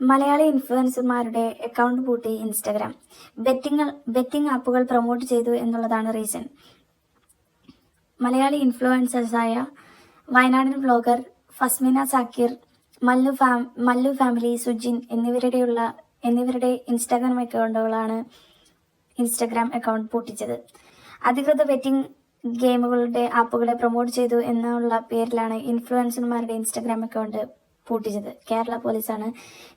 മലയാളി ഇൻഫ്ലുവൻസർമാരുടെ അക്കൗണ്ട് പൂട്ടി Instagram betting betting ആപ്പുകൾ പ്രൊമോട്ട് ചെയ്തു എന്നുള്ളതാണ് reason Malayali ഇൻഫ്ലുവൻസേഴ്സായ Wayanadan vlogger Fasmina Sakkir Mallu farm Mallu family Sujin എന്നിവരുടെയുള്ള എന്നിവരുടെ ഇൻസ്റ്റാഗ്രാം അക്കൗണ്ടുകളാണ് ഇൻസ്റ്റാഗ്രാം അക്കൗണ്ട് പൂട്ടിച്ചത്. അധികൃത ബെറ്റിംഗ് ഗെയിമുകളുടെ ആപ്പുകളെ പ്രൊമോട്ട് ചെയ്തു എന്നുള്ള പേരിലാണ് ഇൻഫ്ലുവൻസർമാരുടെ ഇൻസ്റ്റാഗ്രാം അക്കൗണ്ട് പൂട്ടിച്ചത്. കേരള പോലീസാണ്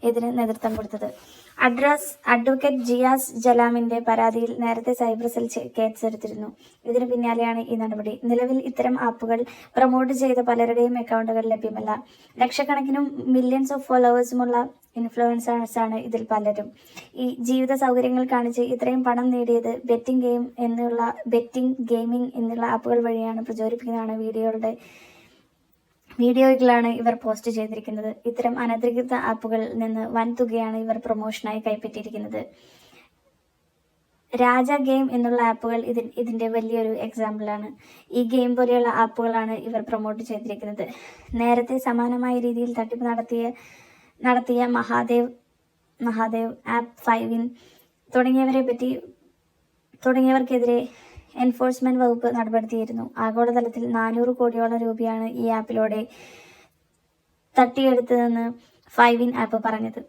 ഇതിന് നേതൃത്വം കൊടുത്തത്. അഡ്രസ് അഡ്വക്കേറ്റ് ജിയാസ് ജലാമിന്റെ പരാതിയിൽ നേരത്തെ സൈബർ സെൽ കേസ് കേസെടുത്തിരുന്നു ഇതിന് പിന്നാലെയാണ് ഈ നടപടി. നിലവിൽ ഇത്തരം ആപ്പുകൾ പ്രൊമോട്ട് ചെയ്ത പലരുടെയും അക്കൗണ്ടുകൾ ലഭ്യമല്ല. ലക്ഷക്കണക്കിനും മില്യൺസ് ഓഫ് ഫോളോവേഴ്സുമുള്ള ഇൻഫ്ലുവൻസേഴ്സാണ് ഇതിൽ പലരും. ഈ ജീവിത സൗകര്യങ്ങൾ കാണിച്ച് ഇത്രയും പണം നേടിയത് ബെറ്റിംഗ് ഗെയിം എന്നുള്ള ബെറ്റിംഗ് ഗെയിമിംഗ് എന്നുള്ള ആപ്പുകൾ വഴിയാണ് പ്രചോദിപ്പിക്കുന്നതാണ് വീഡിയോയുടെ വീഡിയോകളാണ് ഇവർ പോസ്റ്റ് ചെയ്തിരിക്കുന്നത്. ഇത്തരം അനധികൃത ആപ്പുകളിൽ നിന്ന് വൻ തുകയാണ് ഇവർ പ്രൊമോഷനായി കൈപ്പറ്റിയിരിക്കുന്നത്. രാജ ഗെയിം എന്നുള്ള ആപ്പുകൾ ഇതിൻ ഇതിന്റെ വലിയൊരു എക്സാമ്പിളാണ്. ഈ ഗെയിം പോലെയുള്ള ആപ്പുകളാണ് ഇവർ പ്രൊമോട്ട് ചെയ്തിരിക്കുന്നത്. നേരത്തെ സമാനമായ രീതിയിൽ തട്ടിപ്പ് നടത്തിയ നടത്തിയ മഹാദേവ് മഹാദേവ് ആപ്പ് ഫൈവിൻ തുടങ്ങിയവരെ പറ്റി തുടങ്ങിയവർക്കെതിരെ എൻഫോഴ്സ്മെന്റ് വകുപ്പ് നടപടിയിരുന്നു ആഗോളതലത്തിൽ നാനൂറ് കോടിയോളം രൂപയാണ് ഈ ആപ്പിലൂടെ തട്ടിയെടുത്തതെന്ന് ഫൈവിൻ ആപ്പ് പറഞ്ഞത്.